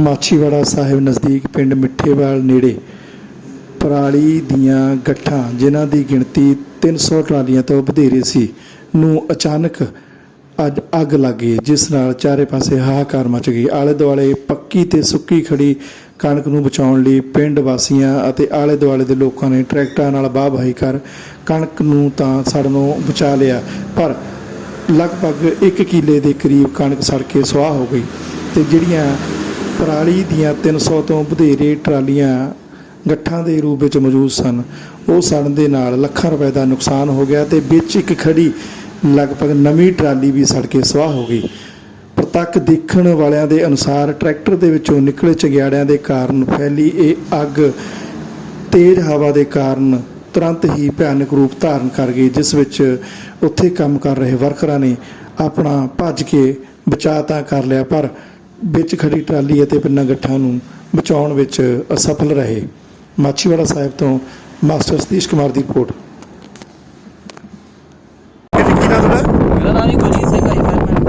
ਮਾਛੀਵਾੜਾ ਸਾਹਿਬ ਨਜ਼ਦੀਕ ਪਿੰਡ ਮਿੱਠੇਵਾਲ ਨੇੜੇ ਪਰਾਲੀ ਦੀਆਂ ਗੱਠਾਂ, ਜਿਨ੍ਹਾਂ ਦੀ ਗਿਣਤੀ 300 ਟਰਾਲੀਆਂ ਤੋਂ ਵਧੇਰੇ ਸੀ, ਨੂੰ ਅਚਾਨਕ ਅੱਜ ਅੱਗ ਲੱਗ ਗਈ, ਜਿਸ ਨਾਲ ਚਾਰੇ ਪਾਸੇ ਹਾਹਾਕਾਰ ਮਚ ਗਈ। ਆਲੇ ਦੁਆਲੇ ਪੱਕੀ ਤੇ ਸੁੱਕੀ ਖੜੀ ਕਣਕ ਨੂੰ ਬਚਾਉਣ ਲਈ ਪਿੰਡ ਵਾਸੀਆਂ ਅਤੇ ਆਲੇ ਦੁਆਲੇ ਦੇ ਲੋਕਾਂ ਨੇ ਟਰੈਕਟਰਾਂ ਨਾਲ ਵਾਹ-ਵਾਹੀ ਕਰ ਕਣਕ ਨੂੰ ਤਾਂ ਸੜਨੋਂ ਬਚਾ ਲਿਆ, ਪਰ ਲਗਭਗ 1 ਕਿੱਲੇ ਦੇ ਕਰੀਬ ਕਣਕ ਸੜ ਕੇ ਸੁਆਹ ਹੋ ਗਈ ਤੇ ਜਿਹੜੀਆਂ ਪਰਾਲੀ ਦੀਆਂ 300 ਤੋਂ ਵਧੇਰੇ ਟਰਾਲੀਆਂ ਗੱਠਾਂ ਦੇ ਰੂਪ ਵਿੱਚ ਮੌਜੂਦ ਸਨ। ਉਹ ਸੜਨ ਦੇ ਨਾਲ ਲੱਖਾਂ ਰੁਪਏ ਦਾ ਨੁਕਸਾਨ ਹੋ ਗਿਆ ਤੇ ਵਿੱਚ ਇੱਕ ਖੜੀ ਲਗਭਗ ਨਵੀਂ ਟਰਾਲੀ ਵੀ ਸੜ ਕੇ ਸਵਾਹ ਹੋ ਗਈ। ਪ੍ਰਤੱਖ ਦੇਖਣ ਵਾਲਿਆਂ ਦੇ ਅਨੁਸਾਰ ਟਰੈਕਟਰ ਦੇ ਵਿੱਚੋਂ ਨਿਕਲੇ ਚਗਿਆੜਿਆਂ ਦੇ ਕਾਰਨ ਫੈਲੀ ਇਹ ਅੱਗ ਤੇਜ਼ ਹਵਾ ਦੇ ਕਾਰਨ ਤੁਰੰਤ ਹੀ ਭਿਆਨਕ ਰੂਪ ਧਾਰਨ ਕਰ ਗਈ, ਜਿਸ ਵਿੱਚ ਉੱਥੇ ਕੰਮ ਕਰ ਰਹੇ ਵਰਕਰਾਂ ਨੇ ਆਪਣਾ ਭੱਜ ਕੇ ਬਚਾਅ ਤਾਂ ਕਰ ਲਿਆ, ਪਰ ਵਿੱਚ ਖੜੀ ਟਰਾਲੀ ਅਤੇ ਪਿੰਨਾਂ ਗੱਠਾਂ ਨੂੰ ਬਚਾਉਣ ਵਿੱਚ ਅਸਫਲ ਰਹੇ। ਮਾਛੀਵਾੜਾ ਸਾਹਿਬ ਤੋਂ ਮਾਸਟਰ ਸਤੀਸ਼ ਕੁਮਾਰ ਦੀ ਰਿਪੋਰਟ। ਮੇਰਾ ਨਾਮ ਜੀ ਗੁਰਜੀਤ ਸਿੰਘ ਆ ਜੀ ਫਾਇਰਮੈਨ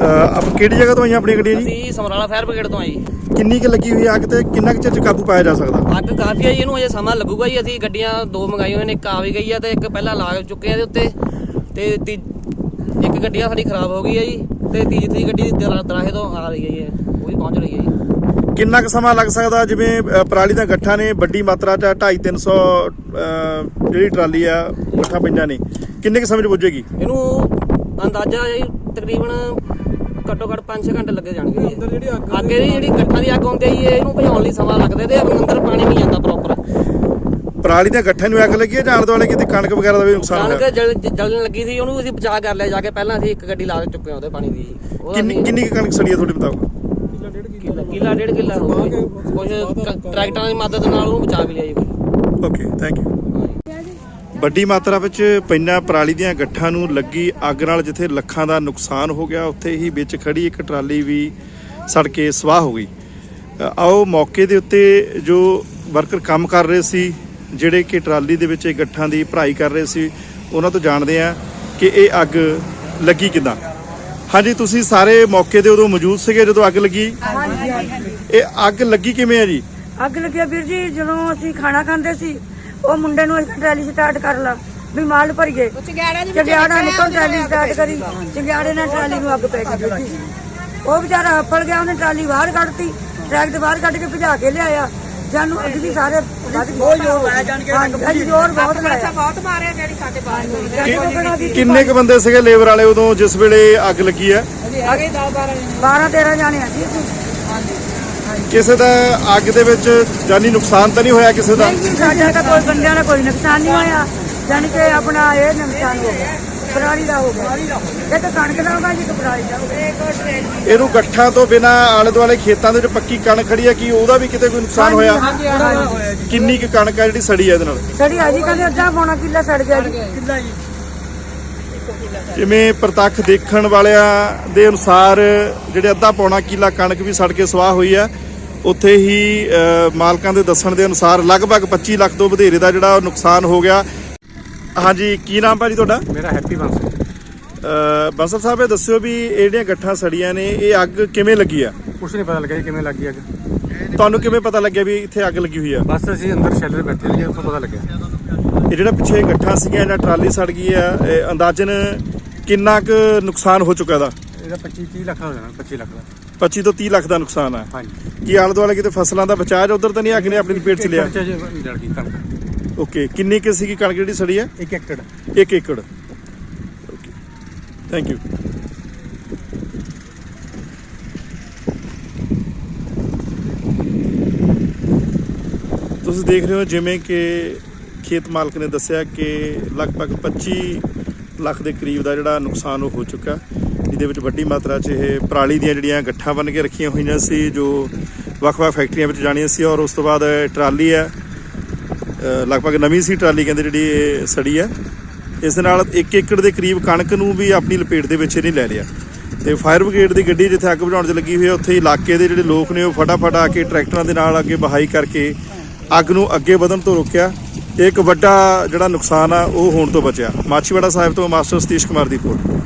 ਅਹ ਆਪ ਕਿਹੜੀ ਜਗ੍ਹਾ ਤੋਂ ਆਈਆਂ ਆਪਣੀਆਂ ਗੱਡੀਆਂ ਜੀ? ਅਸੀਂ ਸਮਰਾਲਾ ਫਾਇਰ ਬ੍ਰਿਗੇਡ ਤੋਂ ਆ ਜੀ ਕਿੰਨੀ ਕੁ ਲੱਗੀ ਹੋਈ ਅੱਗ ਤੇ? ਕਿੰਨਾ ਕੁ ਚਿਰ ਚ ਕਾਬੂ ਪਾਇਆ ਜਾ ਸਕਦਾ? ਅੱਗ ਕਾਫੀ ਆ ਜੀ ਇਹਨੂੰ ਅਜੇ ਸਮਾਂ ਲੱਗੂਗਾ ਜੀ। ਅਸੀਂ ਗੱਡੀਆਂ ਦੋ ਮੰਗਾਈਆਂ ਹੋਈਆਂ ਨੇ ਇੱਕ ਆ ਵੀ ਗਈ ਆ ਤੇ ਇੱਕ ਪਹਿਲਾਂ ਲਾ ਚੁੱਕੇ ਆ ਇਹਦੇ ਉੱਤੇ। ਤੇ ਤੀ- ਇੱਕ ਗੱਡੀ ਆ ਸਾਡੀ ਖਰਾਬ ਹੋ ਗਈ ਹੈ ਜੀ। ਤੇ ਤੀਜੀ ਗੱਡੀ ਦਰਾ- ਦਰਾਹੇ ਤੋਂ ਆ ਰਹੀ ਹੈ ਜੀ ਉਹ ਵੀ ਪਹੁੰਚ ਰਹੀ ਹੈ ਜੀ। ਕਿੰਨਾ ਕੁ ਸਮਾਂ ਲੱਗ ਸਕਦਾ ਜਿਵੇਂ ਪਰਾਲੀ ਦਾ ਗੱਠਾਂ ਨੇ ਵੱਡੀ ਮਾਤਰਾ ਚ 2.5 300 ਜਿਹੜੀ ਟਰਾਲੀ ਆ ਗੱਠਾਂ ਪਈਆਂ ਨੇ। ਕਿੰਨੇ ਕੁ ਸਮੇਂ ਚ ਪੁੱਜੇਗੀ ਇਹਨੂੰ ਅੰਦਾਜ਼ਾ ਜੀ ਤਕਰੀਬਨ ਘੱਟੋ ਘੱਟ 5-6 ਘੰਟੇ ਲੱਗੇ ਜਾਣਗੇ ਜੀ। ਅੰਦਰ ਜਿਹੜੀ ਅੱਗ ਅੱਗੇ ਦੀ ਜਿਹੜੀ ਗੱਠਾਂ ਦੀ ਅੱਗ ਹੁੰਦੀ ਹੈ ਜੀ ਇਹਨੂੰ ਭਜਾਉਣ ਲਈ ਸਮਾਂ ਲੱਗਦਾ ਤੇ ਅੰਦਰ ਪਾਣੀ ਨਹੀਂ ਜਾਂਦਾ ਪ੍ਰੋਪਰ ਪਰਾਲੀ ਦੀਆਂ ਗੱਠਾਂ ਨੂੰ ਅੱਗ ਲੱਗੀ ਹੈ ਜਾਂ ਆਲੇ ਦੁਆਲੇ ਕਿਤੇ ਕਣਕ ਵਗੈਰਾ ਦਾ ਵੀ ਨੁਕਸਾਨ ਕਣਕ ਹੋਇਆ ਜਲ ਜਲਣ ਲੱਗੀ ਸੀ ਉਹਨੂੰ ਅਸੀਂ ਬਚਾ ਕਰ ਲਿਆ ਜਾ ਕੇ ਪਹਿਲਾਂ ਅਸੀਂ ਇੱਕ ਗੱਡੀ ਲਾ ਚੁੱਕੇ ਹਾਂ ਉਹਦੇ ਪਾਣੀ ਦੀ। ਉਹਦਾ ਕਿੰਨੀ ਕਿੰਨੀ ਕੁ ਕਣਕ ਸੜੀ ਹੈ ਤੁਹਾਡੇ ਮੁਤਾਬਕ? ਕਿੱਲਾ ਕਿੱਲਾ ਡੇਢ ਕਿੱਲਾ ਕੁਝ ਕ- ਟਰੈਕਟਰਾਂ ਦੀ ਮਦਦ ਨਾਲ ਉਹਨੂੰ ਬਚਾ ਵੀ ਲਿਆ ਜੀ। ਓਕੇ ਥੈਂਕ ਯੂ ਵੱਡੀ ਮਾਤਰਾ ਵਿੱਚ ਪੈਨਾ ਪਰਾਲੀ ਦੀਆਂ ਗੱਠਾਂ ਨੂੰ ਲੱਗੀ ਅੱਗ ਨਾਲ ਜਿੱਥੇ ਲੱਖਾਂ ਦਾ ਨੁਕਸਾਨ ਹੋ ਗਿਆ ਉੱਥੇ ਹੀ ਵਿੱਚ ਖੜੀ ਇੱਕ ਟਰਾਲੀ ਵੀ ਸੜ ਕੇ ਸਵਾਹ ਹੋ ਗਈ। ਅ, ਆਓ ਮੌਕੇ ਦੇ ਉੱਤੇ ਜੋ ਵਰਕਰ ਕੰਮ ਕਰ ਰਹੇ ਸੀ ਜਿਹੜੇ ਕਿ ਟਰਾਲੀ ਦੇ ਵਿੱਚ ਇਹ ਗੱਠਾਂ ਦੀ ਭਰਾਈ ਕਰ ਰਹੇ ਸੀ ਉਹਨਾਂ ਤੋਂ ਜਾਣਦੇ ਆ ਕਿ ਇਹ ਅੱਗ ਲੱਗੀ ਕਿਦਾਂ। ਹਾਂਜੀ ਤੁਸੀਂ ਸਾਰੇ ਮੌਕੇ ਦੇ ਉਦੋਂ ਮੌਜੂਦ ਸੀਗੇ ਜਦੋਂ ਅੱਗ ਲੱਗੀ? ਇਹ ਅੱਗ ਲੱਗੀ ਕਿਵੇਂ ਆ ਜੀ? ਅੱਗ ਲੱਗਿਆ ਵੀਰ ਜੀ ਜਦੋਂ ਅਸੀਂ ਖਾਣਾ ਖਾਂਦੇ ਸੀ ਉਹ ਮੁੰਡੇ ਨੂੰ ਅਸੀਂ ਟਰਾਲੀ ਸਟਾਰਟ ਕਰ ਲਾ ਵੀ ਮਾਲ ਭਰੀਏ। ਚੰਗਿਆੜਾ ਨਿਕਲ ਟਰਾਲੀ ਸਟਾਰਟ ਕਰੀ ਚੰਗਿਆੜੇ ਨਾਲ ਟਰਾਲੀ ਨੂੰ ਅੱਗ ਪੈ ਗਈ ਉਹ ਵਿਚਾਰਾ ਹੱਫੜ ਗਿਆ ਉਹਨੇ ਟਰਾਲੀ ਬਾਹਰ ਕੱਢਤੀ ਟਰੈਕ ਦੇ ਬਾਹਰ ਕੱਢ ਕੇ ਭਜਾ ਕੇ ਲਿਆਇਆ। ਜਾਨੂੰ ਅੱਗ ਵੀ ਸਾਰੇ ਵੱਧ ਗਏ। ਬਹੁਤ ਜ਼ੋਰ ਲਾਇਆ ਜਾਣ ਕੇ ਹਾਂਜੀ ਜ਼ੋਰ ਬਹੁਤ ਲਾਇਆ। ਬਹੁਤ ਮਾਰਿਆ ਜਿਹੜੀ ਸਾਡੇ ਬਾਹਰ ਕਿੰਨੇ ਕ ਬੰਦੇ ਸੀਗੇ ਲੇਬਰ ਵਾਲੇ ਉਦੋਂ ਜਿਸ ਵੇਲੇ ਅੱਗ ਲੱਗੀ ਹੈ? 12 13 ਜਾਣੇ। ਆ ਜੀ ਕਿਸੇ ਦਾ ਅੱਗ ਦੇ ਵਿੱਚ ਜਾਨੀ ਨੁਕਸਾਨ ਤਾਂ ਨਹੀਂ ਹੋਇਆ ਕਿਸੇ ਦਾ? ਨਹੀਂ ਜੀ ਸਾਡਾ ਤਾਂ ਕੋਈ ਬੰਦਿਆਂ ਦਾ ਕੋਈ ਨੁਕਸਾਨ ਨਹੀਂ ਹੋਇਆ। ਜਾਣੀ ਕਿ ਆਪਣਾ ਇਹ ਨੁਕਸਾਨ ਹੋ ਗਿਆ। ਪਰਾਲੀ ਦਾ ਹੋ ਗਿਆ। ਇਹ ਤਾਂ ਕਣਕ ਦਾ ਹੋਗਾ ਜੀ ਕਿ ਪਰਾਲੀ ਦਾ ਹੋਗਾ ਇਹਨੂੰ ਗੱਠਾਂ ਤੋਂ ਬਿਨਾ ਆਲੇ ਦੁਆਲੇ ਖੇਤਾਂ ਦੇ ਵਿੱਚ ਪੱਕੀ ਕਣਕ ਖੜੀ ਹੈ ਕੀ ਉਹਦਾ ਵੀ ਕਿਤੇ ਕੋਈ ਨੁਕਸਾਨ ਹੋਇਆ? ਕਿੰਨੀ ਕੁ ਕਣਕ ਹੈ ਜਿਹੜੀ ਸੜੀ ਹੈ ਇਹਦੇ ਨਾਲ? ਸੜੀ ਆ ਜੀ ਕਹਿੰਦੇ ਅੱਧਾ ਪੌਣਾ ਕਿੱਲਾ ਸੜ ਗਿਆ ਜੀ। ਕਿੱਲਾ ਜੀ। ਜਿਵੇਂ ਪ੍ਰਤੱਖ ਦੇਖਣ ਵਾਲਿਆਂ ਦੇ ਅਨੁਸਾਰ ਜਿਹੜੇ ਅੱਧਾ ਪੌਣਾ ਕਿਲਾ ਕਣਕ ਵੀ ਸੜ ਕੇ ਸਵਾਹ ਹੋਈ ਹੈ ਉੱਥੇ ਹੀ ਅ, ਮਾਲਕਾਂ ਦੇ ਦੱਸਣ ਦੇ ਅਨੁਸਾਰ ਲਗਭਗ 25 ਲੱਖ ਤੋਂ ਵਧੇਰੇ ਦਾ ਜਿਹੜਾ ਨੁਕਸਾਨ ਹੋ ਗਿਆ। ਹਾਂਜੀ ਕੀ ਨਾਮ ਭਾਜੀ ਤੁਹਾਡਾ? ਮੇਰਾ ਹੈਪੀ ਬੰਸ। ਅ, ਬੰਸਲ ਸਾਹਿਬ ਇਹ ਦੱਸਿਓ ਵੀ ਇਹ ਜਿਹੜੀਆਂ ਗੱਠਾਂ ਸੜੀਆਂ ਨੇ ਇਹ ਅੱਗ ਕਿਵੇਂ ਲੱਗੀ ਆ? ਕੁਛ ਨਹੀਂ ਪਤਾ ਲੱਗਿਆ ਜੀ ਕਿਵੇਂ ਲੱਗੀ ਅੱਗ। ਤੁਹਾਨੂੰ ਕਿਵੇਂ ਪਤਾ ਲੱਗਿਆ ਵੀ ਇੱਥੇ ਅੱਗ ਲੱਗੀ ਹੋਈ ਆ? ਬਸ ਅਸੀਂ ਅੰਦਰ ਸ਼ੈਲਰ ਬੈਠੇ ਸੀ ਉੱਥੋਂ ਪਤਾ ਲੱਗਿਆ। ਇਹ ਜਿਹੜਾ ਪਿੱਛੇ ਗੱਠਾਂ ਸੀਗੀਆਂ ਜਿਹੜਾ ਟਰਾਲੀ ਸੜ ਗਈ ਆ ਇਹ ਅੰਦਾਜ਼ਨ ਕਿੰਨਾ ਕੁ ਨੁਕਸਾਨ ਹੋ ਚੁੱਕਾ ਦਾ ਇਹਦਾ 25 30 ਲੱਖ ਹੋ ਜਾਣਾ 25 ਲੱਖ ਦਾ। 25 ਤੋਂ 30 ਲੱਖ ਦਾ ਨੁਕਸਾਨ ਆ। ਹਾਂਜੀ। ਕੀ ਆਲੇ ਦੁਆਲੇ ਕਿਤੇ ਫਸਲਾਂ ਦਾ ਬਚਾਅ ਜਾਂ ਉਧਰ ਤਾਂ ਨਹੀਂ ਅੱਗ ਨੇ ਆਪਣੀ ਲਪੇਟ ਚ ਲਿਆ? ਇੱਕ ਏਕੜ 'ਚ ਜਲ ਗਈ ਕਣਕ ਓਕੇ ਕਿੰਨੀ ਕਿ ਸੀਗੀ ਕਣਕ ਜਿਹੜੀ ਸੜੀ ਆ ਇੱਕ ਏਕੜ। 1 ਏਕੜ। ਓਕੇ ਥੈਂਕ ਯੂ ਤੁਸੀਂ ਦੇਖ ਰਹੇ ਹੋ ਜਿਵੇਂ ਕਿ ਖੇਤ ਮਾਲਕ ਨੇ ਦੱਸਿਆ ਕਿ ਲਗਭਗ 25 ਲੱਖ ਦੇ ਕਰੀਬ ਦਾ ਜਿਹੜਾ ਨੁਕਸਾਨ ਉਹ ਹੋ ਚੁੱਕਾ। ਜਿਹਦੇ ਵਿੱਚ ਵੱਡੀ ਮਾਤਰਾ 'ਚ ਇਹ ਪਰਾਲੀ ਦੀਆਂ ਜਿਹੜੀਆਂ ਗੱਠਾਂ ਬਣ ਕੇ ਰੱਖੀਆਂ ਹੋਈਆਂ ਸੀ ਜੋ ਵੱਖ-ਵੱਖ ਫੈਕਟਰੀਆਂ ਵਿੱਚ ਜਾਣੀਆਂ ਸੀ ਔਰ ਉਸ ਤੋਂ ਬਾਅਦ ਟਰਾਲੀ ਹੈ। ਲਗਭਗ ਨਵੀਂ ਸੀ ਟਰਾਲੀ ਕਹਿੰਦੇ ਜਿਹੜੀ ਇਹ ਸੜੀ ਹੈ। ਇਸ ਦੇ ਨਾਲ 1 ਏਕੜ ਦੇ ਕਰੀਬ ਕਣਕ ਨੂੰ ਵੀ ਆਪਣੀ ਲਪੇਟ ਦੇ ਵਿੱਚ ਨਹੀਂ ਲੈ ਲਿਆ। ਤੇ ਫਾਇਰ ਬ੍ਰਿਗੇਡ ਦੀ ਗੱਡੀ ਜਿੱਥੇ ਅੱਗ ਬੁਝਾਉਣ 'ਚ ਲੱਗੀ ਹੋਈ ਹੈ, ਉੱਥੇ ਇਲਾਕੇ ਦੇ ਜਿਹੜੇ ਲੋਕ ਨੇ ਉਹ ਫਟਾਫਟ ਆ ਕੇ ਟਰੈਕਟਰਾਂ ਦੇ ਨਾਲ ਅੱਗੇ ਬਹਾਈ ਕਰਕੇ ਅੱਗ ਨੂੰ ਅੱਗੇ ਵਧਣ ਤੋਂ ਰੋਕਿਆ। ਤੇ ਇੱਕ ਵੱਡਾ ਜਿਹੜਾ ਨੁਕਸਾਨ ਆ, ਉਹ ਹੋਣ ਤੋਂ ਬਚਿਆ। ਮਾਛੀਵਾੜਾ ਸਾਹਿਬ ਤੋਂ ਮਾਸਟਰ ਸਤੀਸ਼ ਕੁਮਾਰ ਦੀ ਰਿਪੋਰਟ।